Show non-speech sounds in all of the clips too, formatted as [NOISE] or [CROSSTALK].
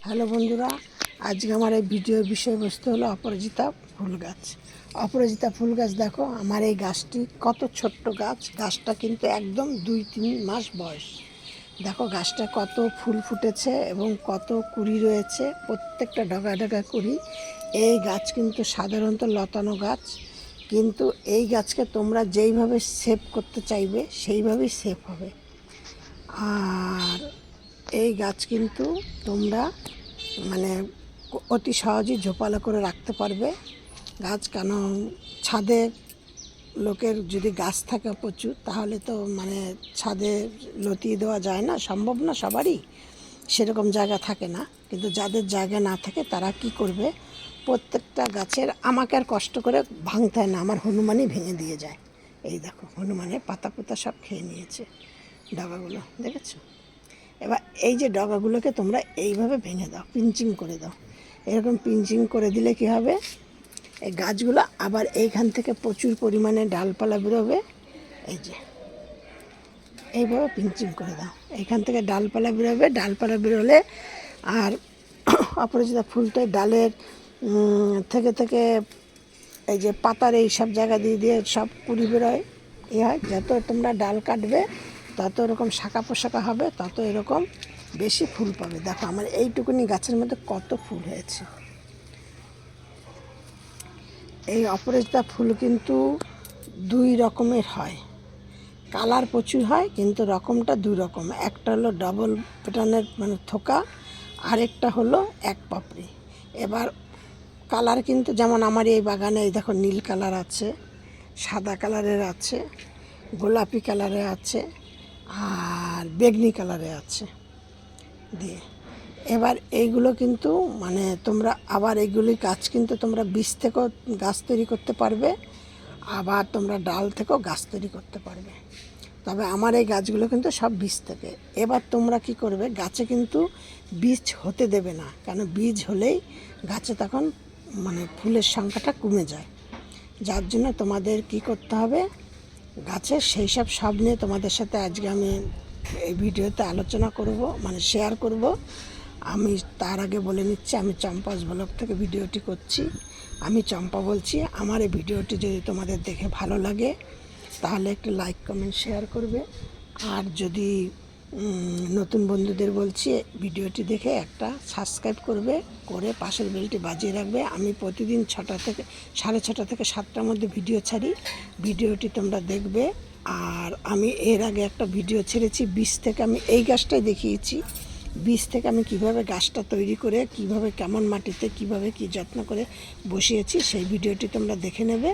Hello বন্ধুরা, আজকে আমার এই ভিডিওর বিষয়বস্তু হলো অপরাজিতা ফুল গাছ। অপরাজিতা ফুল গাছ দেখো, আমার এই গাছটি কত ছোট্ট গাছ, গাছটা কিন্তু একদম দুই তিন মাস বয়স। দেখো, গাছটা কত ফুল ফুটেছে এবং কত কুড়ি রয়েছে, প্রত্যেকটা ডগা ডগা কুড়ি। এই গাছ কিন্তু সাধারণত লতানো গাছ, কিন্তু এই গাছকে তোমরা যেইভাবে সেভ করতে চাইবে, সেইভাবেই সেভ হবে। আর এই গাছ কিন্তু তোমরা মানে অতি সহজেই ঝোপালো করে রাখতে পারবে। গাছ কেন, ছাদে লোকের যদি গাছ থাকে প্রচুর, তাহলে তো মানে ছাদে লতিয়ে দেওয়া যায় না, সম্ভব না সবারই। সেরকম জায়গা থাকে না। কিন্তু যাদের জায়গা না থাকে, তারা কি করবে? প্রত্যেকটা গাছের আমাকে আর কষ্ট করে ভাঙতে হয় না, আমার হনুমানই ভেঙে দিয়ে যায়। এই দেখো, হনুমানের পাতা পোতা সব খেয়ে নিয়েছে ডগাগুলো দেখেছ? এবার এই যে ডগাগুলোকে তোমরা এইভাবে ভেঙে দাও, পিঞ্চিং করে দাও। এরকম পিঞ্চিং করে দিলে কি হবে? এই গাছগুলো আবার এইখান থেকে প্রচুর পরিমাণে ডালপালা বেরোবে। এই যে, এইভাবে পিঞ্চিং করে দাও। এইখান থেকে ডালপালা বেরোবে, ডালপালা বেরোলে আর [COUGHS] অপরাজিতা ফুলটা ডালের থেকে থেকে এই যে পাতার এই সব জায়গা দিয়ে দিয়ে সব কুড়ি বেরোয়। এ হয়? যত তোমরা ডাল কাটবে তত এরকম শাখা পোশাকা হবে, তত এরকম বেশি ফুল পাবে। দেখো আমার এইটুকুনি গাছের মধ্যে কত ফুল হয়েছে। এই অপরাজিতা ফুল কিন্তু দুই রকমের হয়। কালার প্রচুর হয়, কিন্তু রকমটা দুই রকম। একটা হলো ডবল প্যাটার্নের মানে থোকা, আরেকটা হলো এক পাপড়ি। এবার কালার কিন্তু যেমন আমার এই বাগানে এই দেখো নীল কালার আছে, সাদা কালারের আছে, গোলাপি কালারের আছে আর বেগনি কালারে আছে। দিয়ে, এবার এইগুলো কিন্তু মানে তোমরা আবার এইগুলি গাছ কিন্তু তোমরা বীজ থেকেও গাছ তৈরি করতে পারবে, আবার তোমরা ডাল থেকেও গাছ তৈরি করতে পারবে। তবে আমার এই গাছগুলো কিন্তু সব বীজ থেকে। এবার তোমরা কি করবে, গাছে কিন্তু বীজ হতে দেবে না, কেন বীজ হলেই গাছে তখন মানে ফুলের সংখ্যাটা কমে যায়। যার জন্য তোমাদের কি করতে হবে গাছের সেই সব সব নিয়ে তোমাদের সাথে আজকে আমি এই ভিডিওতে আলোচনা করব মানে শেয়ার করব। আমি তার আগে বলে নিচ্ছি, আমি চম্পাস ব্লগ থেকে ভিডিওটি করছি। আমি চম্পা বলছি, আমার এই ভিডিওটি যদি তোমাদের দেখে ভালো লাগে, তাহলে একটু লাইক কমেন্ট শেয়ার করবে। আর যদি নতুন বন্ধুদের বলছি, ভিডিওটি দেখে একটা সাবস্ক্রাইব করবে, করে পাশের বেলটি বাজিয়ে রাখবে। আমি প্রতিদিন ছটা থেকে, সাড়ে ছটা থেকে সাতটার মধ্যে ভিডিও ছাড়ি। ভিডিওটি তোমরা দেখবে। আর আমি এর আগে একটা ভিডিও ছেড়েছি বীজ থেকে আমি এই গাছটাই দেখিয়েছি। বীজ থেকে আমি কীভাবে গাছটা তৈরি করে, কীভাবে কেমন মাটিতে, কীভাবে কি যত্ন করে বসিয়েছি, সেই ভিডিওটি তোমরা দেখে নেবে।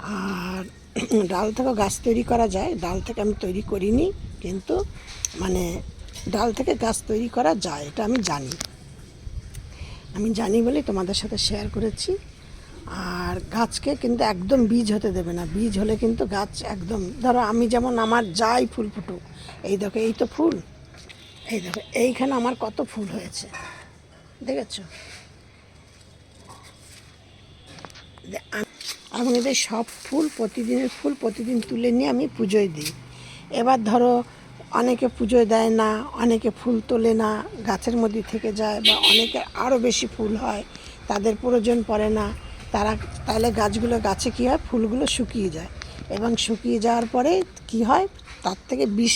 আর [CLEARS THROAT] ডাল থেকেও গাছ তৈরি করা যায়, ডাল থেকে আমি তৈরি করিনি। কিন্তু মানে ডাল থেকে গাছ তৈরি করা যায়, এটা আমি জানি। আমি জানি বলেই তোমাদের সাথে শেয়ার করেছি। আর গাছকে কিন্তু একদম বীজ হতে দেবে না। বীজ হলে কিন্তু গাছ একদম, ধরো আমি যেমন আমার যাই ফুল ফুটুক, এই দেখো, এই তো ফুল, এই দেখো, এইখানে আমার কত ফুল হয়েছে, দেখেছ? আম- এদের সব ফুল প্রতিদিনের ফুল প্রতিদিন তুলে নিয়ে আমি পুজোয় দিই। এবার ধরো অনেকে পুজো দেয় না, অনেকে ফুল তোলে না, গাছের মধ্যে থেকে যায় বা অনেকে আরও বেশি ফুল হয়, তাদের প্রয়োজন পড়ে না, তারা তাহলে গাছগুলো গাছে কী হয়? ফুলগুলো শুকিয়ে যায়। এবং শুকিয়ে যাওয়ার পরে কি হয়? তার থেকে বিষ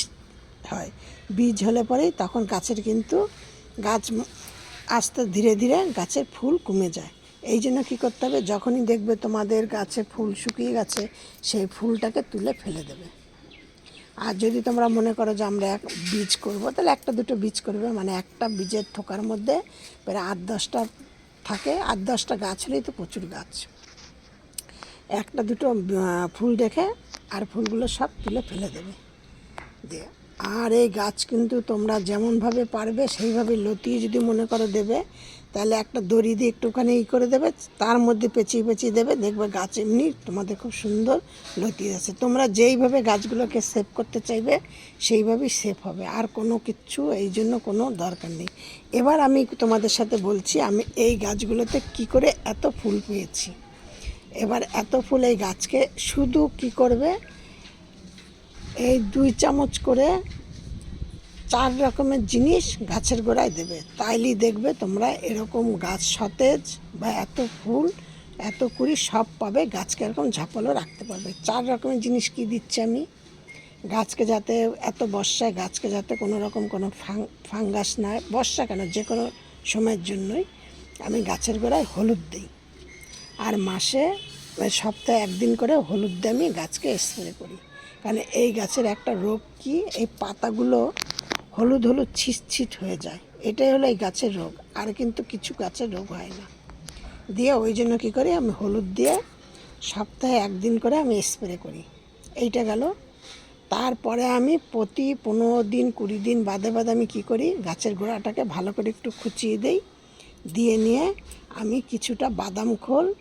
হয়। বীজ হলে পরেই তখন গাছের কিন্তু গাছ আস্তে ধীরে ধীরে গাছের ফুল কমে যায়। এই জন্য কী করতে হবে? যখনই দেখবে তোমাদের গাছে ফুল শুকিয়ে গেছে, সেই ফুলটাকে তুলে ফেলে দেবে। আর যদি তোমরা মনে করো যে আমরা এক বীজ করব, তাহলে একটা দুটো বীজ করবে। মানে একটা বীজের থোকার মধ্যে প্রায় আট দশটা থাকে, আট দশটা গাছ হলেই তো প্রচুর গাছ। একটা দুটো ফুল দেখে আর ফুলগুলো সব তুলে ফেলে দেবে। দিয়ে, আর এই গাছ কিন্তু তোমরা যেমনভাবে পারবে সেইভাবে লতিয়ে যদি মনে করো দেবে তাহলে একটা দড়ি দিয়ে একটুখানি ই করে দেবে, তার মধ্যে পেঁচিয়ে পেঁচিয়ে দেবে, দেখবে গাছ এমনি তোমাদের খুব সুন্দর লতিয়ে আছে তোমরা যেইভাবে গাছগুলোকে সেভ করতে চাইবে, সেইভাবেই সেভ হবে, আর কোনো কিচ্ছু এই জন্য কোনো দরকার নেই। এবার আমি তোমাদের সাথে বলছি, আমি এই গাছগুলোতে কি করে এত ফুল পেয়েছি। এবার এত ফুল এই গাছকে শুধু কি করবে, এই দুই চামচ করে চার রকমের জিনিস গাছের গোড়ায় দেবে। তাইলেই দেখবে তোমরা এরকম গাছ সতেজ বা এত ফুল, এত কুড়ি সব পাবে, গাছকে এরকম ঝাপালো রাখতে পারবে। চার রকমের জিনিস কি দিচ্ছি আমি? গাছকে যাতে এত বর্ষায়, গাছকে যাতে কোনো রকম কোনো ফাং- ফাঙ্গাস না, বর্ষা কেন? যে কোনো সময়ের জন্যই আমি গাছের গোড়ায় হলুদ দিই। আর মাসে সপ্তাহে একদিন করে হলুদ দিয়ে আমি গাছকে স্প্রে করি। কারণ এই গাছের একটা রোগ কি? এই পাতাগুলো হলুদ হলুদ ছিটছিট হয়ে যায়। এটাই হলো এই গাছের রোগ। আর কিন্তু কিছু গাছের রোগ হয় না। দিয়ে ওই জন্য কী করি, আমি হলুদ দিয়ে সপ্তাহে একদিন করে আমি স্প্রে করি। এইটা গেল। তারপরে আমি প্রতি পনেরো দিন, কুড়ি দিন বাদে বাদে আমি কী করি, গাছের গোড়াটাকে ভালো করে একটু খুচিয়ে দিই। দিয়ে নিয়ে আমি কিছুটা বাদাম খোল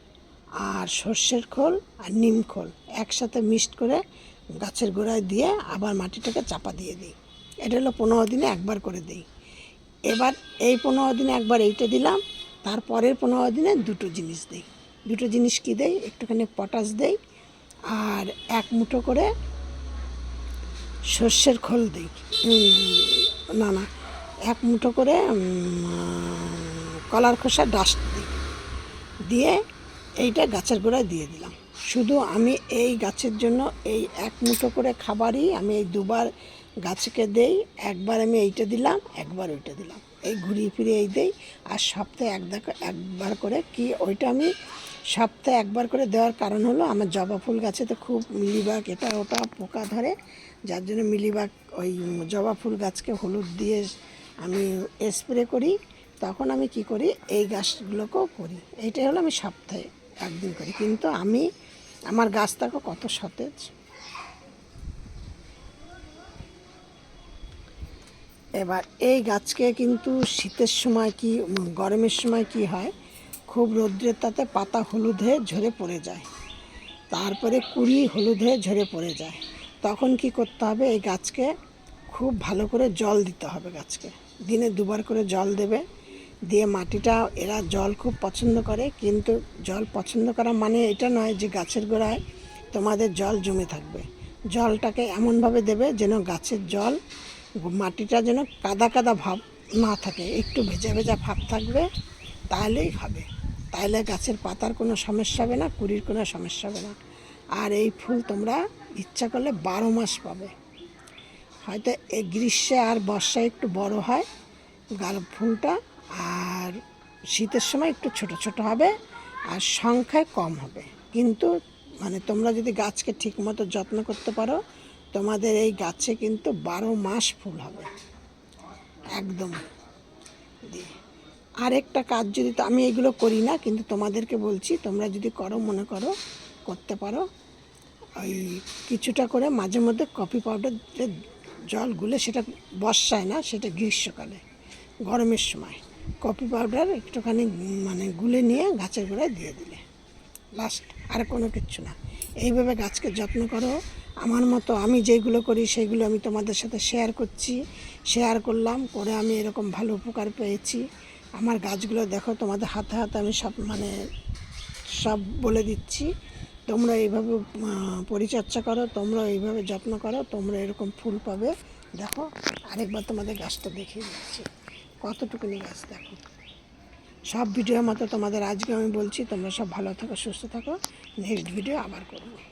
আর সর্ষের খোল আর নিম খোল একসাথে মিক্সড করে গাছের গোড়ায় দিয়ে আবার মাটিটাকে চাপা দিয়ে দিই। এটা হলো পনেরো দিনে একবার করে দিই। এবার এই পনেরো দিনে একবার এইটা দিলাম, তারপরের পনেরো দিনে দুটো জিনিস দিই। দুটো জিনিস কি দেই? একটুখানি পটাশ দেই আর এক মুঠো করে সর্ষের খোল দিই। না না, এক মুঠো করে কলার খোসা ডাস্ট দিই। দিয়ে এইটা গাছের গোড়ায় দিয়ে দিলাম। শুধু আমি এই গাছের জন্য এই এক মুঠো করে খাবারই আমি এই দুবার গাছকে দেই, একবার আমি এইটা দিলাম, একবার ওইটা দিলাম। এই ঘুরিয়ে ফিরিয়ে এই দেই, আর সপ্তাহে এক দেখ- একবার করে কি ওইটা আমি সপ্তাহে একবার করে দেওয়ার কারণ হলো আমার জবা ফুল গাছে তো খুব মিলিবাগ, এটা ওটা পোকা ধরে, যার জন্য মিলিবাগ ওই জবা ফুল গাছকে হলুদ দিয়ে আমি স্প্রে করি, তখন আমি কি করি, এই গাছগুলোকেও করি। এইটাই হলো আমি সপ্তাহে একদিন করি। কিন্তু আমি, আমার গাছ দেখো কত সতেজ। এবার এই গাছকে কিন্তু শীতের সময় কি গরমের সময় কি হয়? খুব রৌদ্রের তাতে পাতা হলুদ হয়ে ঝরে পড়ে যায়। তারপরে কুড়ি হলুদ হয়ে ঝরে পড়ে যায়। তখন কি করতে হবে? এই গাছকে খুব ভালো করে জল দিতে হবে গাছকে। দিনে দুবার করে জল দেবে। দিয়ে মাটিটা, এরা জল খুব পছন্দ করে, কিন্তু জল পছন্দ করা মানে এটা নয় যে গাছের গোড়ায় তোমাদের জল জমে থাকবে। জলটাকে এমনভাবে দেবে যেন গাছের জল মাটিটা যেন কাদা কাদা ভাব না থাকে, একটু ভেজা ভেজা ভাব থাকবে, তাহলেই হবে। তাহলে গাছের পাতার কোনো সমস্যা হবে না, কুড়ির কোনো সমস্যা হবে না। আর এই ফুল তোমরা ইচ্ছা করলে বারো মাস পাবে। হয়তো এই গ্রীষ্মে আর বর্ষায় একটু বড় হয় গাল ফুলটা, আর শীতের সময় একটু ছোট ছোট হবে, আর সংখ্যায় কম হবে। কিন্তু মানে তোমরা যদি গাছকে ঠিকমতো যত্ন করতে পারো তোমাদের এই গাছে কিন্তু বারো মাস ফুল হবে। একদম। আরেকটা কাজ যদি তো আমি এগুলো করি না, কিন্তু তোমাদেরকে বলছি, তোমরা যদি করো, মনে করো, করতে পারো। ওই কিছুটা করে মাঝে মধ্যে কফি পাউডার জল গুলে সেটা বর্ষায় না, সেটা গ্রীষ্মকালে, গরমের সময়। কফি পাউডার একটুখানি মানে গুলে নিয়ে গাছের গোড়ায় দিয়ে দিলে। লাস্ট আর কোনো কিচ্ছু না। এইভাবে গাছকে যত্ন করো। আমার মতো আমি যেগুলো করি সেগুলো আমি তোমাদের সাথে শেয়ার করছি। শেয়ার করলাম, করে আমি এরকম ভালো উপকার পেয়েছি। আমার গাছগুলো দেখো, তোমাদের হাতে হাতে আমি সব মানে সব বলে দিচ্ছি। তোমরা এইভাবে পরিচর্যা করো, তোমরা এইভাবে যত্ন করো, তোমরা এরকম ফুল পাবে। দেখো, আরেকবার তোমাদের গাছটা দেখিয়ে দিচ্ছি। কতটুকুনি গাছ দেখো। সব ভিডিওর মতো তোমাদের আজকে আমি বলছি, তোমরা সব ভালো থাকো, সুস্থ থাকো। নেক্সট ভিডিও আবার করব।